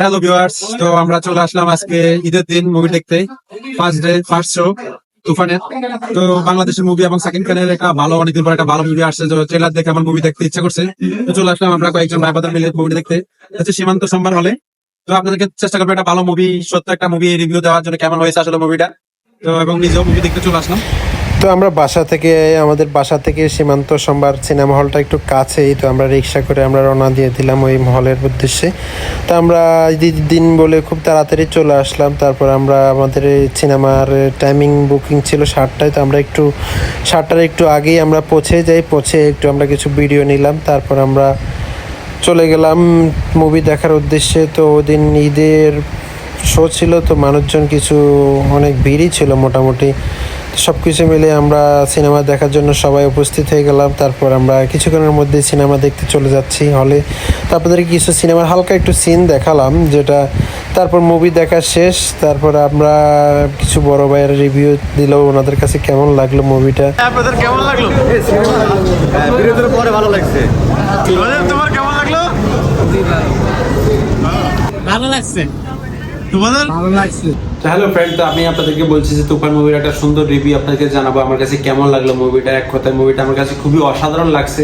Hello viewers তো আমরা চলে আসলাম আজকে ঈদের দিন মুভি দেখতে। ফার্স্ট ডে ফার্স্ট শো তুফানের। তো বাংলাদেশের মুভি এবং সেকেন্ড খানের একটা ভালো, অনেকদিন পর একটা ভালো মুভি আসছে। তো ট্রেলার দেখে আমার মুভি দেখতে ইচ্ছা করছে। তো চলে আসলাম আমরা কয়েকজন ভাই বাদার মিলে মুভি দেখতে। হচ্ছে সীমান্ত সোমবার হলে তো আপনাদেরকে চেষ্টা করব একটা ভালো মুভি সত্য একটা মুভি রিভিউ দেওয়ার জন্য কেমন হয়েছে আসলে মুভিটা তো এবং নিজেও মুভি দেখতে চলে আসলাম। তো আমরা বাসা থেকে, আমাদের বাসা থেকে সীমান্ত সোমবার সিনেমা হলটা একটু কাছেই, তো আমরা রিক্সা করে আমরা রওনা দিয়ে দিলাম ওই হলের উদ্দেশ্যে। তো আমরা দিন বলে খুব তাড়াতাড়ি চলে আসলাম, তারপর আমরা আমাদের সিনেমার টাইমিং বুকিং ছিল সাতটায়, তো আমরা একটু, সাতটার একটু আগেই আমরা পৌঁছে যাই, পৌঁছে একটু আমরা কিছু ভিডিও নিলাম, তারপর আমরা চলে গেলাম মুভি দেখার উদ্দেশ্যে। তো ওদিন ঈদের শো ছিল, তো মানুষজন কিছু অনেক ভিড়ই ছিল মোটামুটি। সব কিছু মিলে আমরা সিনেমা দেখার জন্য সবাই উপস্থিত হয়ে গেলাম। তারপর আমরা কিছুক্ষণের মধ্যে সিনেমা দেখতে চলে যাচ্ছি হলে। তারপরে কিছু সিনেমার হালকা একটু সিন দেখালাম যেটা তারপর মুভি দেখা শেষ। তারপর আমরা কিছু বড় ভাইয়ের রিভিউ দিল ওনাদের কাছে কেমন লাগল মুভিটা আপনাদের কেমন লাগল? বিরতির পরে ভালো লাগছে। তোমার কেমন লাগল? ভালো লাগছে। তোমাদের হ্যালো ফ্রেন্ড তো আমি আপনাদেরকে বলছি যে তুফান মুভির একটা সুন্দর রিভিউ আপনাদেরকে জানাব। আমার কাছে কেমন লাগল মুভিটা এক কথায় মুভিটা আমার কাছে খুবই অসাধারণ লাগছে।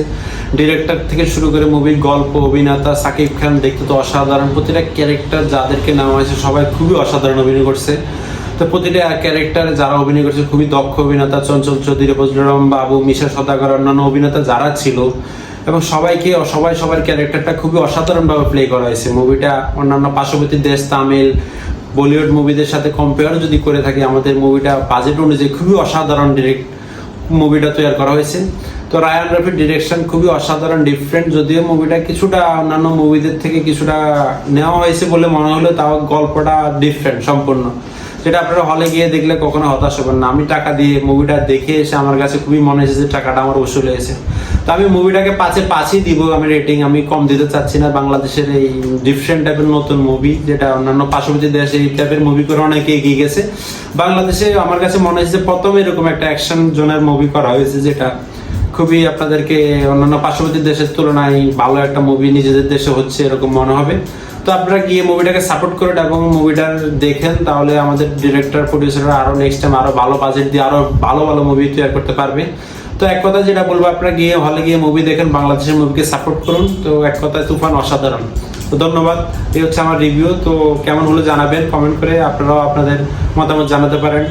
ডিরেক্টর থেকে শুরু করে মুভির গল্প অভিনেতা সাকিব খান দেখতে তো অসাধারণ। প্রতিটা ক্যারেক্টার যাদেরকে নেওয়া হয়েছে সবাই খুবই অসাধারণ অভিনয় করছে। তো প্রতিটা ক্যারেক্টার যারা অভিনয় করছে খুবই দক্ষ অভিনেতা চঞ্চল চৌধুরী বজরম বাবু মিশা সদাগর অন্যান্য অভিনেতা যারা ছিল এবং সবাইকে, সবাই সবার ক্যারেক্টারটা খুবই অসাধারণভাবে প্লে করা হয়েছে। মুভিটা অন্যান্য পার্শ্ববর্তী দেশ, তামিল বলিউড মুভিদের সাথে কম্পেয়ার যদি করে থাকি, আমাদের মুভিটা বাজেট অনুযায়ী খুবই অসাধারণ ডিরেক্ট মুভিটা তৈরি করা হয়েছে। তো রায়ান রফির ডিরেকশন খুবই অসাধারণ ডিফারেন্ট যদিও মুভিটা কিছুটা অন্যান্য মুভিদের থেকে কিছুটা নেওয়া হয়েছে বলে মনে হলো তাও গল্পটা ডিফারেন্ট সম্পূর্ণ। যেটা আপনারা হলে গিয়ে দেখলে কখনো হতাশ হবেন না। আমি টাকা দিয়ে মুভিটা দেখে এসে আমার কাছে খুবই মনে হয়েছে যে টাকাটা আমার উসুল হয়েছে তো আমি মুভিটাকে পাঁচে পাঁচই দিব, আমি রেটিং আমি কম দিতে চাচ্ছি না। বাংলাদেশের এই ডিফারেন্ট টাইপের নতুন মুভি যেটা অন্যান্য পার্শ্ববর্তী দেশে এই টাইপের মুভি করে অনেকে এগিয়ে গেছে। বাংলাদেশে আমার কাছে মনে হয়েছে প্রথম এরকম একটা অ্যাকশন জোনের মুভি করা হয়েছে, যেটা খুবই আপনাদেরকে অন্যান্য পার্শ্ববর্তী দেশের তুলনায় ভালো একটা মুভি নিজেদের দেশে হচ্ছে এরকম মনে হবে। তো আপনারা গিয়ে মুভিটাকে সাপোর্ট করেন এবং মুভিটা দেখেন, তাহলে আমাদের ডিরেক্টর প্রডিউসাররা আরও নেক্সট টাইম আরও ভালো বাজেট দিয়ে আরও ভালো ভালো মুভি তৈরি করতে পারবে। তো এক কথা যেটা বলব, আপনারা গিয়ে হলে গিয়ে মুভি দেখেন, বাংলাদেশের মুভিকে সাপোর্ট করুন। তো এক কথায় তুফান অসাধারণ। তো ধন্যবাদ, এই হচ্ছে আমার রিভিউ তো কেমন হলো জানাবেন কমেন্ট করে আপনারাও আপনাদের মতামত জানাতে পারেন।